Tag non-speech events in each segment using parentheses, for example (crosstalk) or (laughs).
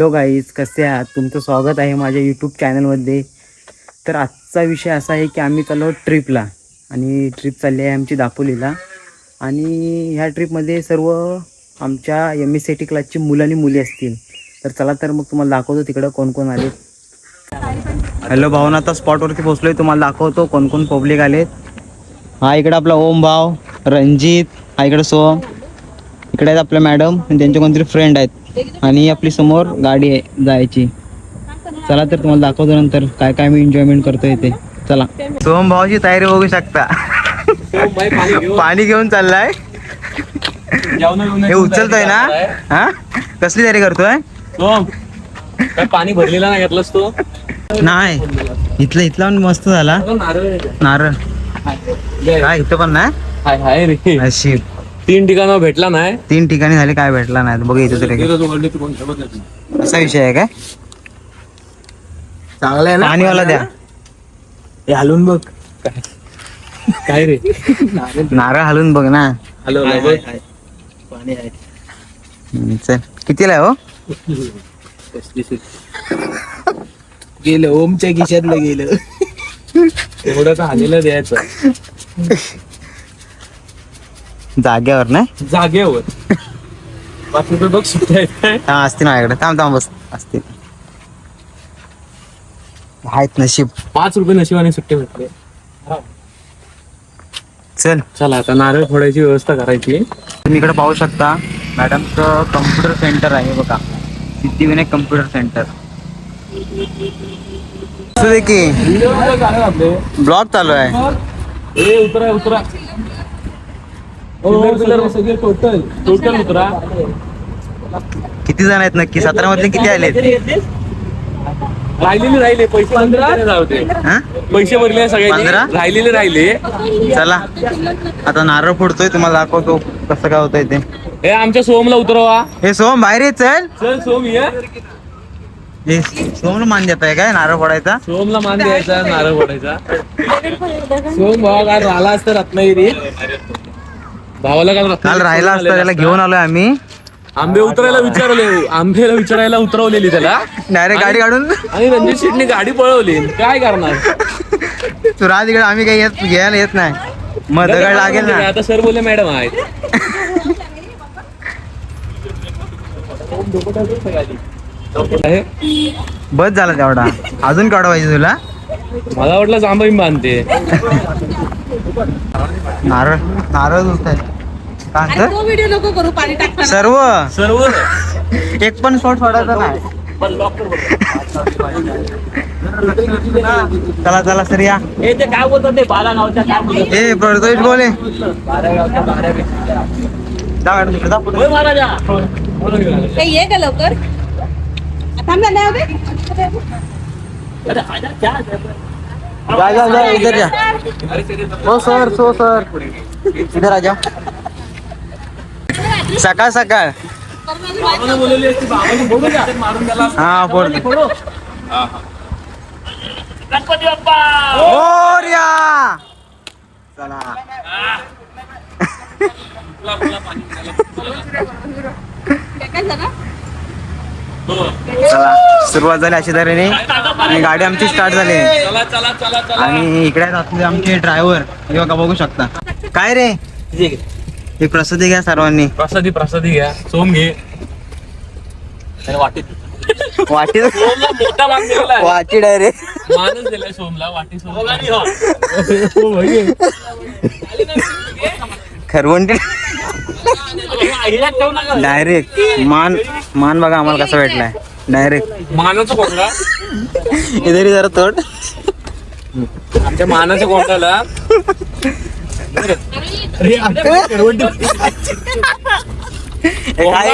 Hello guys कसे आहात? तुमचं स्वागत आहे माझ्या यूट्यूब चॅनलमध्ये. तर आजचा विषय असा आहे की आम्ही चाललो ट्रिपला आणि ट्रिप चालली आहे आमची दापोलीला. आणि ह्या ट्रिपमध्ये सर्व आमच्या एम एस सी टी क्लासची मुलं आणि मुली असतील. तर चला तर मग तुम्हाला दाखवतो तिकडं कोण कोण आले हॅलो भावना आता स्पॉटवरती पोहोचलोय तुम्हाला दाखवतो कोण कोण पब्लिक आलेत. हा इकडे आपला ओम भाव रणजित हा इकडे सोम. इकडे आहेत आपल्या मॅडम आणि त्यांचे कोणतरी फ्रेंड आहेत. आणि आपली समोर गाडी आहे जायची. चला तर तुम्हाला दाखवतो नंतर काय काय मी एन्जॉयमेंट करतोय ते. चला. सोहम भावाची तयारी बघू शकता. पाणी घेऊन चाललाय. हे उचलतोय ना? हा? कसली तयारी करतोय? काय पाणी भरलेला नाही घेतलास तो? नाही. इथलं इथला पण मस्त झाला. नारळ नारळ. काय इथं पण नाही हाय हाय रे. नशीब तीन ठिकाणावर भेटला नाही. तीन ठिकाणी झाले काय भेटला नाही? बघ इथं तरी. असा विषय आहे काय? चांगला आहे पाणीवाला द्या. हे हलवून बघ. काय रे? नारळ हलवून बघ ना. हॅलो पाणी आहे. चल. कितीला आहे हो? गेलं ओमच्या खिशातलं गेलं. एवढं तर आलेलं द्यायचं. जाग्यावर नाही? जागेवर. पाच रुपये बघ सुट्ट्या आहेत काय? हा असते माझ्याकडे. थांब थांब बस. असते आहेत नशीब. पाच रुपये नशिबाने सुट्टे भेटले चल. चला आता नारळ फोडायची व्यवस्था करायची. तुम्ही इकडे पाहू शकता मॅडमचं कम्प्युटर सेंटर आहे बघा. सिद्धिविनायक कम्प्युटर सेंटर असू दे की. ब्लॉग चालू आहे. ए उतरा उतरा. सगळे टोटल टोटल उतरा. किती जण आहेत नक्की? सतरा मधले किती आलेत राहिलेले राहिले पैसे हा? पैसे भरले सगळ्यांनी. पंधरा? राहिलेले राहिले. चला. आता नारळ फोडतोय तुम्हाला दाखवतो कसं काय होतंय ते. हे आमच्या सोमला उतरवा. हे सोम बाहेर ये चल. चल सोम ये. हे सोमला मान देत आहे काय नारळ फोडायचा? सोमला मान द्यायचा नारळ फोडायचा. सोम भावा काल राहिला असतं रत्नागिरी भावाला काल काल राहिला असता त्याला घेऊन आलोय आम्ही. आंबे उतरायला विचारले आंबेला विचारायला उतरवलेली त्याला. डायरेक्ट गाडी काढून. आणि रणजित शेटने गाडी पळवली. काय करणार? तू राज इकडे आम्ही काही येत घ्यायला येत नाही. मग दगड लागेल ना. आता सर बोलले मॅडम आहेत आहे? बस झाला तेवढा. अजून पाहिजे तुला? मला वाटलं जांभळी बांधते. नारळ नारळ दुसत काय अरे म्हणतं? तो व्हिडिओ नको करू पाणी टाकताना. सर्व? सर्व? एक पण शॉट सोडायचा नाही. चला चला सर या. हे ते काय बोलतात ते? बारा गावच्या काय बोलतात? ए प्रदोष बोले. बारा गावच्या बारा जा मॅडम तिकडे जा. पुढे. होय महाराजा. ते ये का लवकर. थांब ना नाही जा जा जा इधर जा हो सर सो सर इधर आ जाओ सकाळ सकाळ बाबाने बोलवली असती, बाबाने बोलू द्या. मारून त्याला हा फोड फोडो. गणपती बाप्पा मोरया चला काय झालं चला सुरुवात झाली अशी तऱ्हेने. आणि गाडी आमची स्टार्ट झाली. चला चला चला चला. आणि इकडे आहेत आपले आमचे ड्रायव्हर हे बघा बघू शकता. काय रे? हे प्रसिद्धी घ्या सर्वांनी. प्रसादी प्रसादी घ्या. सोम घे. वाटीत वाटी सोमला मोठा भाग दिलेला आहे. वाटी डायरेक्ट मानच दिलाय सोमला वाटी सोम खरवंटी डायरेक्ट मान मान बघा आम्हाला कसा भेटलाय. डायरेक्ट मानाचं कोंडा इधर जरा तोड. आमच्या मानाच्या कोंडाला.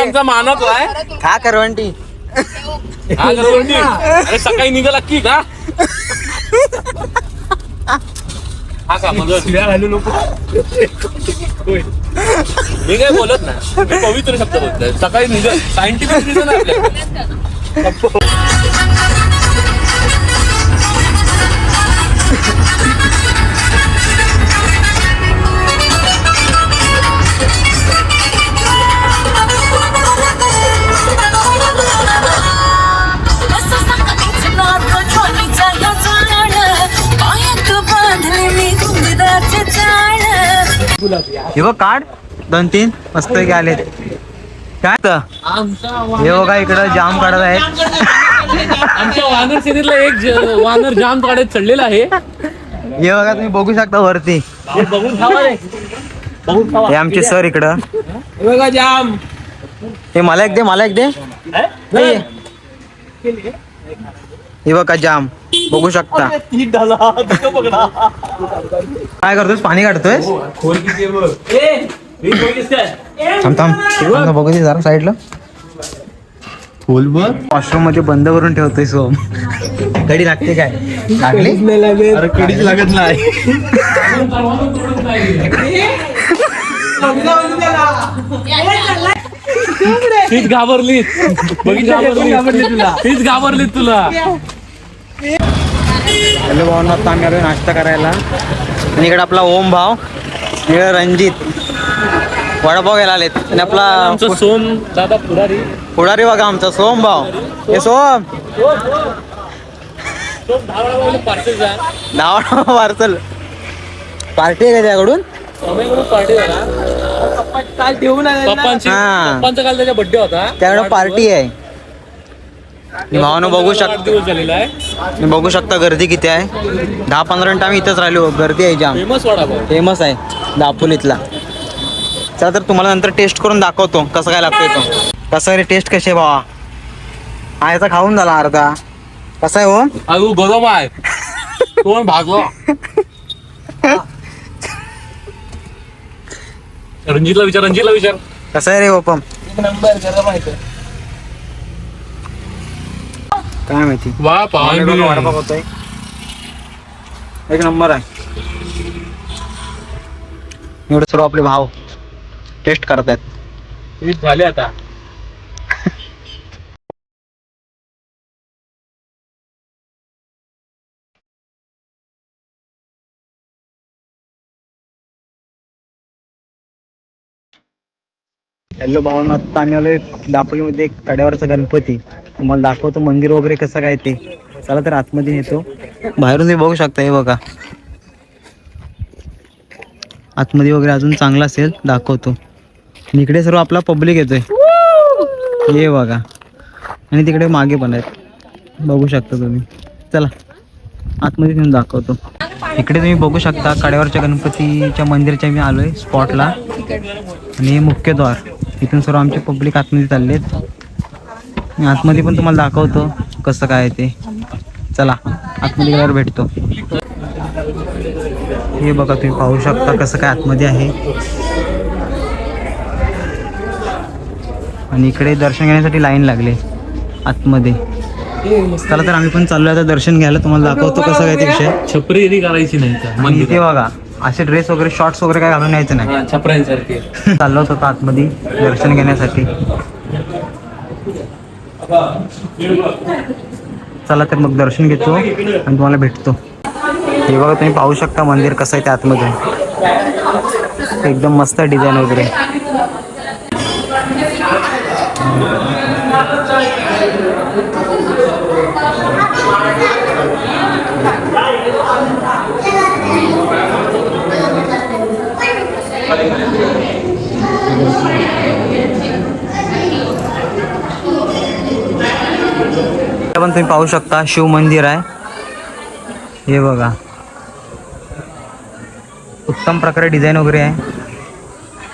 आमचा आहे. खा करवंटी. हा करवंटी. अरे सकाळी निघाला की का? हा का? मग घालू नको. होय. मी काय बोलत नाही. मी पवित्र शब्द बोलतोय. सकाळी निघ सायंटिफिक रिझन आपल्या हे बघ काढ. दोन तीन. मस्त आलेत काय? हे बघा इकडं जाम काढत आहेत. आमच्या वानर सेनेतला एक वानर जाम काढत चढलेला आहे. हे बघा तुम्ही बघू शकता वरती. हे आमचे सर इकडं. बघा जाम. हे मला एक दे मला एक दे. हे. हे बघा जाम. बघू शकता. काय करतोस पाणी काढतोय खोल किती बघ. ए मी बघितलीस काय? थांब थांब. बघू दे जरा साईडला खोलवर वॉशरूममध्ये बंद करून ठेवतोय सोम कडी लागते काय? लागली? अरे कडीच लागत नाही. तीच घाबरली बघितली घाबरली तुला तीच घाबरली तुला. हॅलो भावना आता आम्ही आलोय नाश्ता करायला. आणि इकडे आपला ओम भाव इकडे रणजित. वडापाव घ्यायला आलेत. आणि आपला आमचं सोम दादा पुढारी. पुढारी बघा आमचा सोम भाव. हे सोम. धावडा पार्सल पार्सल पार्टी आहे का त्याकडून? सोम्याकडून पार्टी झाला पप्पांची हा. पप्पांचा काल त्याचा बर्थडे होता. त्याकडे पार्टी आहे. भावानं बघू शकता झालेला आहे. तुम्ही बघू शकता गर्दी किती आहे. दहा पंधरा मिनिटं आम्ही इथंच राहिलो. गर्दी आहे जाम फेमस वडापाव फेमस आहे. दापोलीतला चला तर तुम्हाला नंतर टेस्ट करून दाखवतो. कसं काय लागतोय तो. कसं रे टेस्ट कशी आहे भावा? हा याचा खाऊन झाला अर्धा. कसा आहे हो? अगो गरम आहे. कोण भागलो (laughs) रणजितला विचार रणजितला विचार. कसा आहे रे ओपम काय माहिती? वा वडापाव होतोय एक नंबर आहे. एवढे सर्व आपले भाव टेस्ट करतायत. झाले आता. हॅलो भावना आता आम्ही आलोय दापोलीमध्ये एक तड्यावरचा गणपती. तुम्हाला दाखवतो मंदिर वगैरे कसं काय ते. चला तर आतमध्ये येतो बाहेरून बघू शकता हे बघा. आतमध्ये वगैरे अजून चांगला असेल दाखवतो. आणि इकडे सर्व आपला पब्लिक येतोय. हे बघा. आणि तिकडे मागे पण आहेत. बघू शकता तुम्ही. चला आतमध्ये घेऊन दाखवतो. इकडे तुम्ही बघू शकता कड्यावरच्या गणपतीच्या मंदिरच्या मी आलोय स्पॉटला आणि हे इथून सर्व आमचे पब्लिक आतमध्ये चाललेत. मी आतमध्ये पण तुम्हाला दाखवतो कसं काय आहे ते. चला आतमध्ये गेल्यावर भेटतो. हे बघा तुम्ही पाहू शकता कसं काय आतमध्ये आहे. आणि इकडे दर्शन घेण्यासाठी लाईन लागले आतमध्ये. चला तर आम्ही पण चाललोय आता दर्शन घ्यायला. तुम्हाला दाखवतो कसं काय ते विषय. छपरेरी करायची नाही इथे बघा असे ड्रेस वगैरे शॉर्ट्स वगैरे काय घालून यायचं नाही. छपऱ्यांसारखे. (laughs) चाललो होतो आता आतमध्ये दर्शन घेण्यासाठी. चला तर मग दर्शन घेतो आणि तुम्हाला भेटतो. हे बघा तुम्ही पाहू शकता मंदिर कसं आहे ते आतमधून. एकदम मस्त डिझाईन वगैरे. पण तुम्ही पाहू शकता शिव मंदिर आहे. हे बघा. उत्तम प्रकारे डिझाईन वगैरे आहे.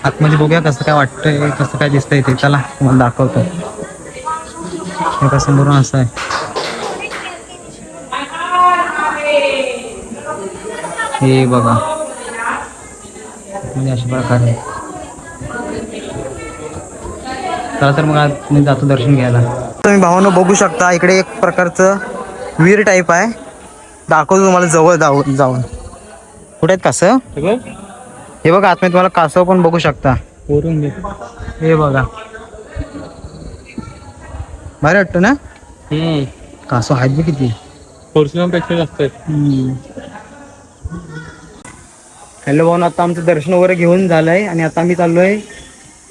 आतमध्ये बघूया कसं काय वाटतंय कसं काय दिसतंय ते. चला तुम्हाला दाखवतो. हे कसं समोरून असं आहे. हे बघा. म्हणजे अशा प्रकारे. चला तर मग आज मी जातो दर्शन घ्यायला. तुम्ही भावानं बघू शकता इकडे एक प्रकारचं वीर टाईप आहे. दाखवतो तुम्हाला जवळ जाऊ जाऊन. कुठे आहेत कासव हे बघा. आतमध्ये तुम्हाला कासव पण बघू शकता. हे बघा. भारी वाटतं ना? कासव आहेत बी किती. पेक्षा जास्त हॅलो भाऊ आता आमचं दर्शन वगैरे घेऊन झालंय आणि आता आम्ही चाललोय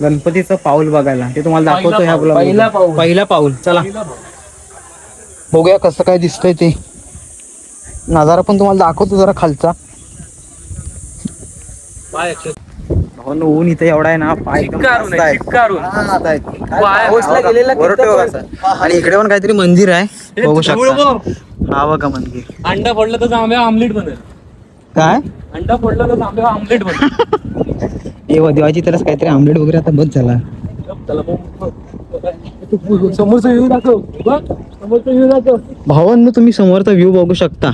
गणपतीचं पाऊल बघायला. ते तुम्हाला दाखवतो ह्या पहिला पाऊल. पहिला पाऊल चला. बघूया कसं काय दिसतंय ते. नजारा पण तुम्हाला दाखवतो जरा खालचा. हो ना ऊन इथे एवढा आहे ना पाय का? आणि इकडे पण काहीतरी मंदिर आहे. बघू शकता. हा बघा मंदिर. अंडा फोडलं तर आंब्या आमलेट बनेल. काय? अंडा फोडलं तर आंब्या आमलेट बनेल. हे व देवाची तरच काहीतरी आमलेट वगैरे आता बस झाला. त्याला बघ. समोरचा व्ह्यू दाखव. बघ समोरचा व्ह्यू दाखव. भावांनो तुम्ही समोरचा व्ह्यू बघू शकता.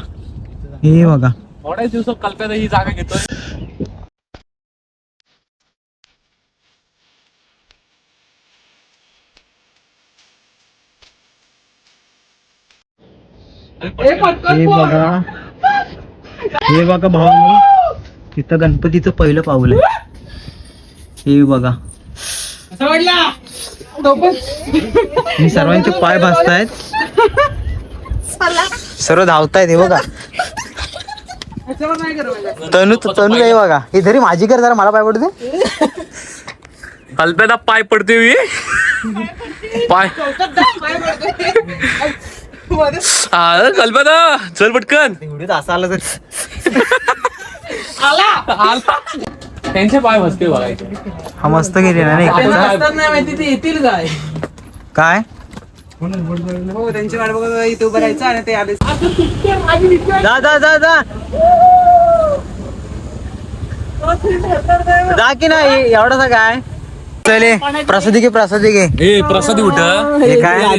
हे बघा. थोड्याच दिवसात कल्प्यात ही जागा घेतोय. हे बघा. हे बघा भावांनो तिथं गणपतीचं पहिलं पाऊल आहे. हे बघा. मी सर्वांचे पाय भासतायत. सर्व धावतायत हे बघा. तनू तनू हे बघा. हे तरी माझी कर जरा मला पाय पडते कल्प्याला पाय पडते हुई पाय. हा कल्पना चल पटकन. व्हिडिओ असा आला तर. आला. त्यांचे पाय बसते बघायचे. हा मस्त गेले ना नाही? माहिती ते येतील काय? काय? हो त्यांची वाट बघत इथे उभं राहायचं आणि ते आले. जा जा जा जा. जा की नाही? एवढासा काय? चले प्रसादी घे प्रसादी घे. ए प्रसादी उठ. हे. काय?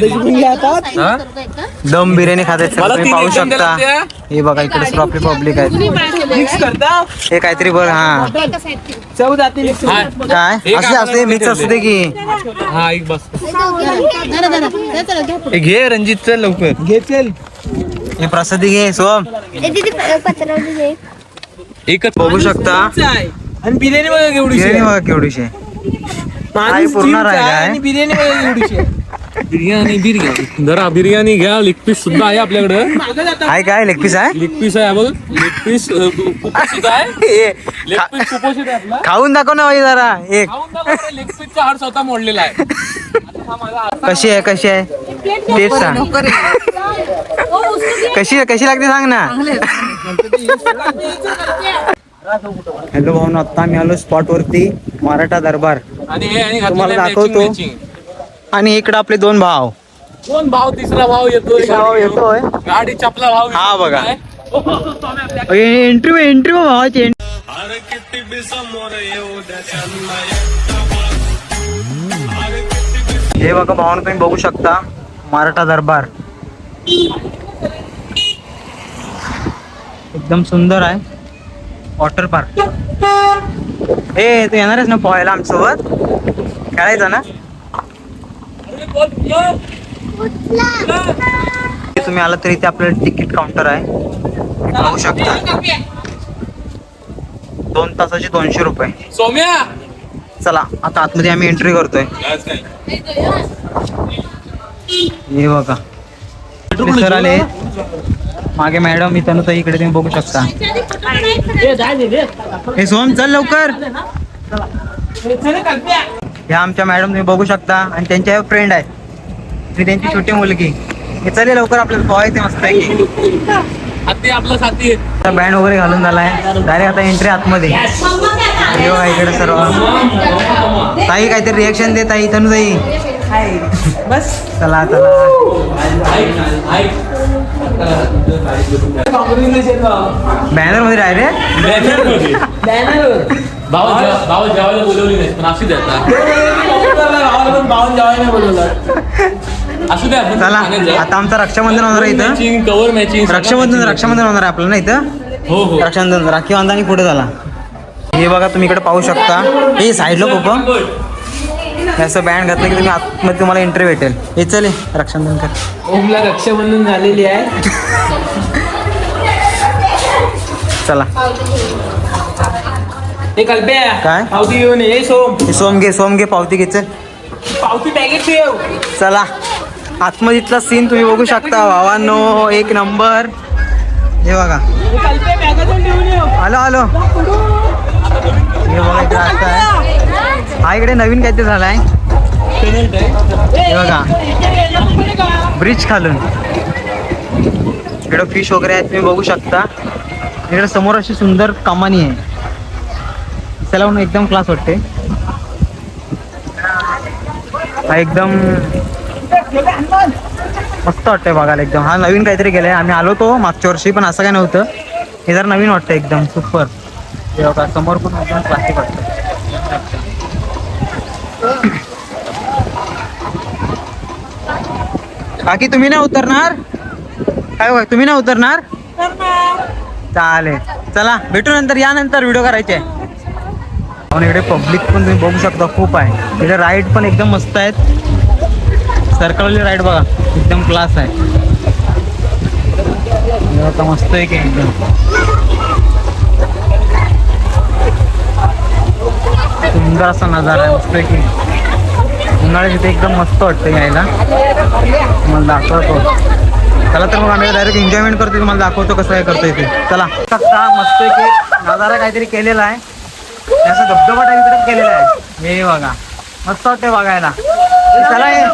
दम बिर्याणी खात आहेत मला तुम्ही तीन पाहू एकदम शकता. हे बघा इकडे प्रॉफिट पब्लिक आहे. मिक्स करता? हे काहीतरी बघ हा. चव जाते मिक्स काय? हे असते काय असते मिक्स असू दे की. हा एक बस. हे घे रणजित चल लवकर. घेतील हे प्रसादी घे सोम. पत्रावली एकच बघू शकता. आणि बिर्याणी बघा बिर्याणी आहे. बघा केवढीशी आहे. माणूस आहे. आणि बिर्याणी आहे. बिर्याणी बिर्याणी जरा बिर्याणी घ्या लेग पीस सुद्धा आहे आपल्याकडे. आहे काय लेग पीस आहे? लेग पीस आहे बघ लेग पीस कुपोषित आहे. (laughs) लेग खा- पीस कुपोषित आहे आपला. खाऊन दाखव ना भाई जरा. एक लेग पीसचा हाड स्वतः मोडलेला आहे. आता हा माझा कशी आहे कशी आहे? टेस्ट सांग. कशी आहे कशी लागते सांग ना. हॅलो भाऊ आता आम्ही आलो स्पॉट वरती मराठा दरबार. आणि हे आणि तुम्हाला घातलेलं दाखवतो. matching, matching. आणि इकडे आपले दोन भाव दोन भाव तिसरा भाव येतोय तिसरा भाव येतोय. गाडी चपला भाव हा येतोय. बघा. एंट्री एंट्री भावाची entry. हे बघा भावानं तुम्ही बघू शकता मराठा दरबार एकदम सुंदर आहे वॉटर पार्क. ए तू येणारच ना पोहायला आमच्यासोबत? खेळायचं ना? तुम्ही आला तरी इथे आपलं तिकीट काउंटर आहे. पाहू शकता. दोन तासाचे दोनशे रुपये. सौम्या! चला आता आतमध्ये आम्ही एंट्री करतोय. हे बघा. सर आले. मागे मॅडम इथं तर इकडे तुम्ही बघू शकता. हे सोम चल लवकर. हे आमच्या मॅडम तुम्ही बघू शकता. आणि त्यांच्या फ्रेंड आहेत आणि त्यांची छोटी मुलगी. हे चले लवकर आपल्याला पोहायचे मस्त आहे आपला साथी आहे. बँड वगैरे घालून झालाय. डायरेक्ट आता एंट्री आतमध्ये. हे इकडे सर्व. ताई काहीतरी रिएक्शन दे ताई तनु ताई (laughs) बस. चला चला. बॅनरमध्ये राहिले? भाव जेव- भाव जेवायला बोलवली नाही पण असू दे आता. जेवायला बोलवलं असू चला आमचं रक्षाबंधन होणार आहे इथं. कव्हर मॅचिंग रक्षाबंधन रक्षाबंधन होणार आहे आपल्याला ना इथं? हो हो. रक्षाबंधन राखी बांधणी पुढे झाला हे बघा तुम्ही इकडे पाहू शकता. हे साईडला खूप असं बँड घातलं की तुम्ही आतमध्ये तुम्हाला एंट्री भेटेल. हे चले रक्षाबंधन कर. ओमला रक्षाबंधन झालेली आहे. चला. हे कल्प्या काय? पावती घेऊन ये सोम. सोम घे सोम घे पावती घे चल. पावती पॅकेट ठेव चला. आतमधीतला सीन तुम्ही बघू शकता. भावांनो एक नंबर हे बघा. आलो आलो. हे बघा इकडे आहे. हा इकडे नवीन काहीतरी झालाय. हे बघा. ब्रिज खालून. इकडे फिश वगैरे आहेत तुम्ही बघू शकता. इकडे समोर अशी सुंदर कमानी आहे. दिसायला पण एकदम क्लास वाटते. हा एकदम मस्त वाटतंय बघायला एकदम. हा नवीन काहीतरी केलंय. आम्ही आलो तो मागच्या वर्षी पण असं काय नव्हतं. हे जर नवीन वाटतं एकदम. सुपर समोर पण एकदम क्लासिक वाटतं बाकी तुम्ही नाही उतरणार? काय होय तुम्ही नाही उतरणार? चालेल. चला भेटू नंतर या नंतर व्हिडिओ करायचे. आणि इकडे पब्लिक पण तुम्ही बघू शकता खूप आहे. इकडे राईड पण एकदम मस्त आहेत. सर्कलवाली राईड बघा एकदम क्लास आहे. आता मस्त आहे की एकदम. सुंदर असा नजारा आहे मस्त आहे की. उन्हाळ्यात इथे एकदम मस्त वाटतं यायला. तुम्हाला दाखवतो. चला तर मग आम्ही डायरेक्ट एन्जॉयमेंट करतो तुम्हाला दाखवतो कसं काय करतो इथे चला. का मस्त की नजारा काहीतरी केलेला आहे. असं धबधबा टाईप केलेला आहे. हे बघा. मस्त वाटते बघायला. चला हे.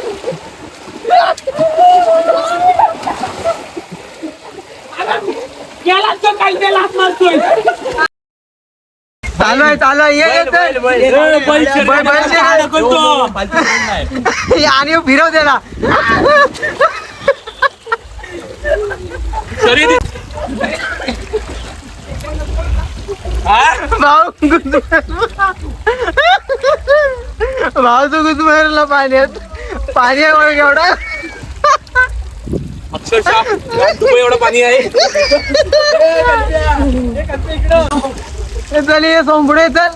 (laughs) चालू आहे चालू आहे. ये (laughs) आणि फिरव त्याला. भाऊ भाऊ तू गुदमरला पाण्यात. पाणी एवढा. अक्षरशः दुबई एवढं पाणी आहे. चल ये पुढे चल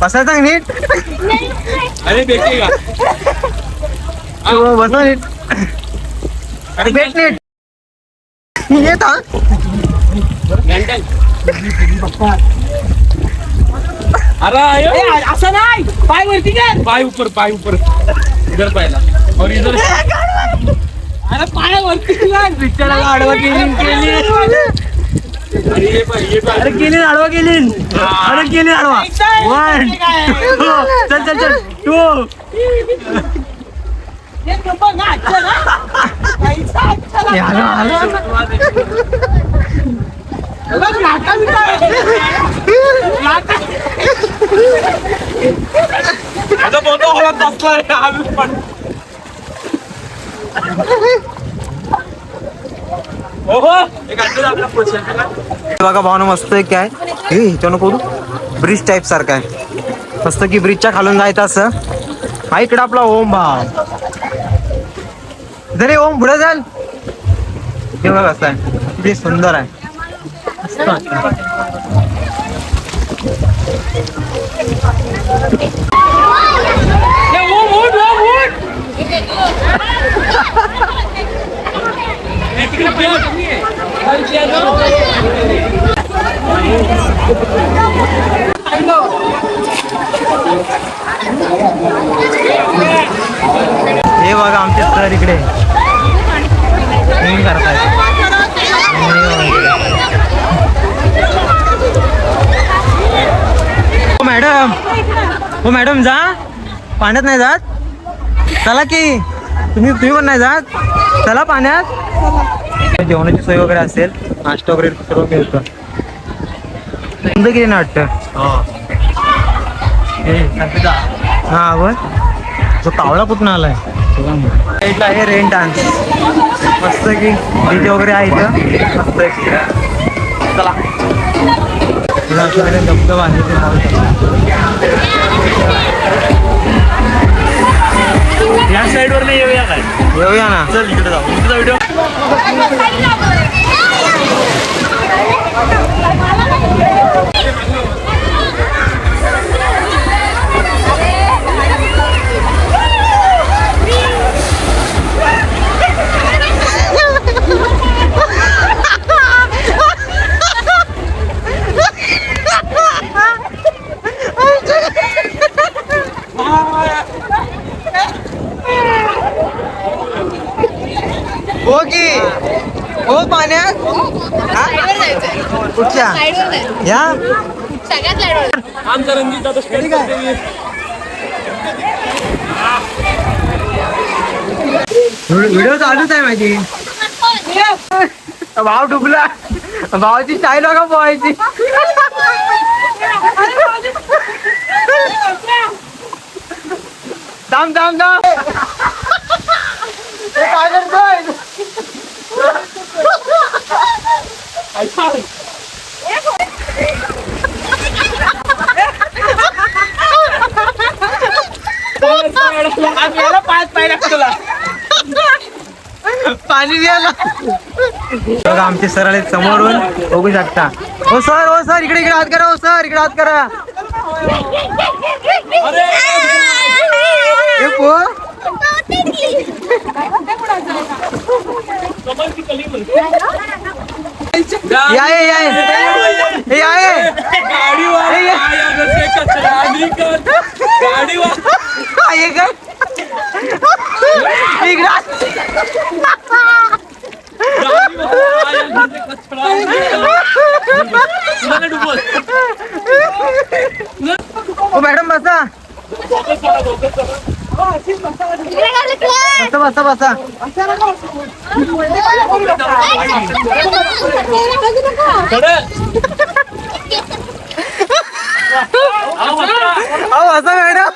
बसायचं का नीट अरे भेटते का? बसा नीट अरे भेट. नीट येत हा अरे. असं नाही. पाय वरती कर. पाय ऊपर पाय ऊपर इधर पायला और इधर. पिक्चराला आडवा केली केली अरे ये पाय ये पाय अरे केली आडवा. अरे वन चल चल चल. टू हे. आलो. आता बोलतो आम्ही पण ओहो एक आठवड आपला प्रोसेस बघा भावना मस्त आहे काय? हे ह्याच्यानं करू? ब्रिज टाईप सारखा आहे. मस्त की ब्रिजच्या खालून जायचं असं. हा इकडे आपला ओम भाव. जरे ओम पुढे चाल. हे बघा कसं आहे. किती सुंदर आहे. मस्त वाटतं. हे ओम उठ, ओम उठ. हे बघा आमचे सर इकडे. Swimming करतायत. हो मॅडम. हो मॅडम जा. पाण्यात नाही जात. चला की. तुम्ही तुम्ही पण नाही जात. चला पाण्यात. जेवणाची सोय वगैरे असेल नाश्ता वगैरे सर्व मिळतं. बंद केली ना वाटतं? हा. बर तो कावळा कुठून आलाय? साईडला आहे रेन डान्स मस्त की डीजे वगैरे आहे इथं. मस्त चला. तुला धबधबा आहे ते. या साईड वर नाही येऊया काय? येऊया ना. चल इकडे जाऊ. Video ¡Vamos! ¡Vamos! हो की? हो पाण्यात? हा? कुठच्या? या? आमचा रणजित व्हिडिओ चालूच आहे माझी. भाव डुबला. भावाची स्टाईल बघा पोहायची. थांब थांब थांब. हे काय करतोय? पाच पाहिजे तुला पाणी द्यायला बघा आमचे सर आले समोरून. बघू शकता. हो सर हो सर इकडे इकडे हात करा हो सर इकडे हात करा. हे पो. या ये, या ये. हे या ये. गाडीवर. आया जसे कचरा निघत. गाडीवर काय इकडे हात. गाडीवर आया जसे कचरा निघत. तुला नाही डुबत. हो मॅडम बसा. बसा बसा बसा बसा. अहो बसा मॅडम.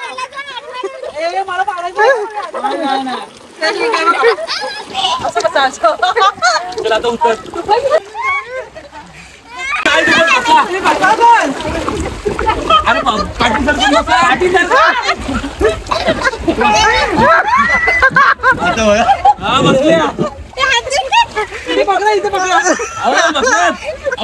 अरे पाटील. हा, बसल्या. अहो, बसल्यात. अहो,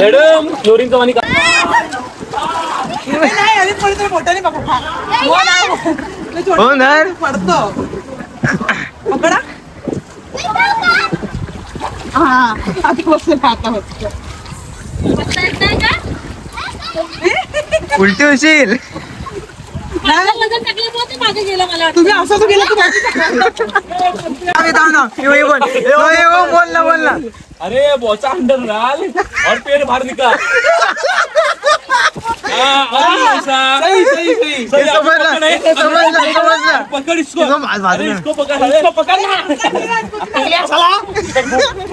मॅडम क्लोरीनचं पाणी का हो नर उलटी होशील. मागे गेला मला तुम्ही असं गेला थांब ना बोल. बोल ना बोल ना. अरे बोचा अंडर डाल और पेट बाहर निकाल। हाँ, अभी ऐसा। सही, हे समजलं पकड़, हे समजलं समजलं पकड़ इसको इसको बाज- बाजू अरे में। इसको पकड़ अरे। इसको पकड़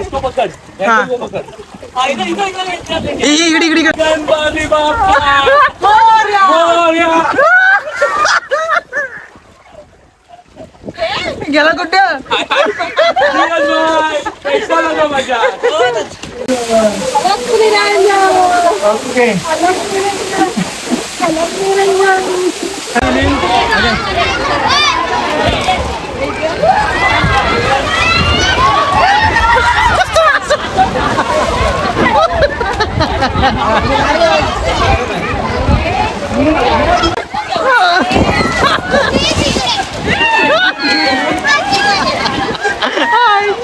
इसको पकड़ हाँ। इसको पकड़। हाँ, इधर इधर इधर इधर हे, हे, इकडे इकडे इकडे। गणपती बाप्पा मोरया. गेला कुठं धीरज भाई,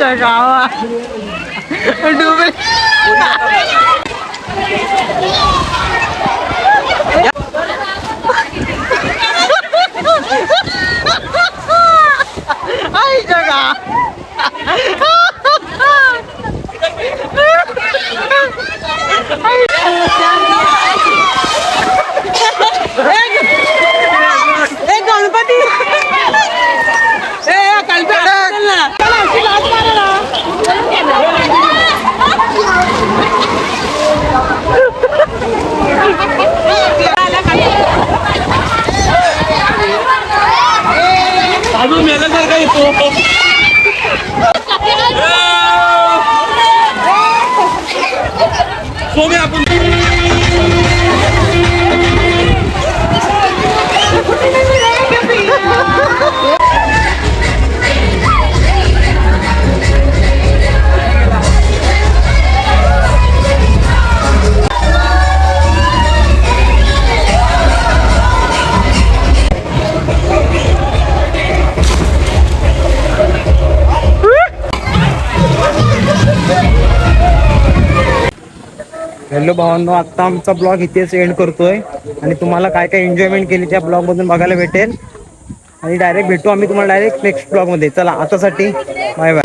trời rò à đưa về ai trời rò सोमे आपण हॅलो भावांनो आत्ता आमचा ब्लॉग इथेच एंड करतोय. आणि तुम्हाला काय काय एन्जॉयमेंट केली त्या ब्लॉगमधून बघायला भेटेल. आणि डायरेक्ट भेटू आम्ही तुम्हाला डायरेक्ट नेक्स्ट ब्लॉगमध्ये चला आतासाठी बाय बाय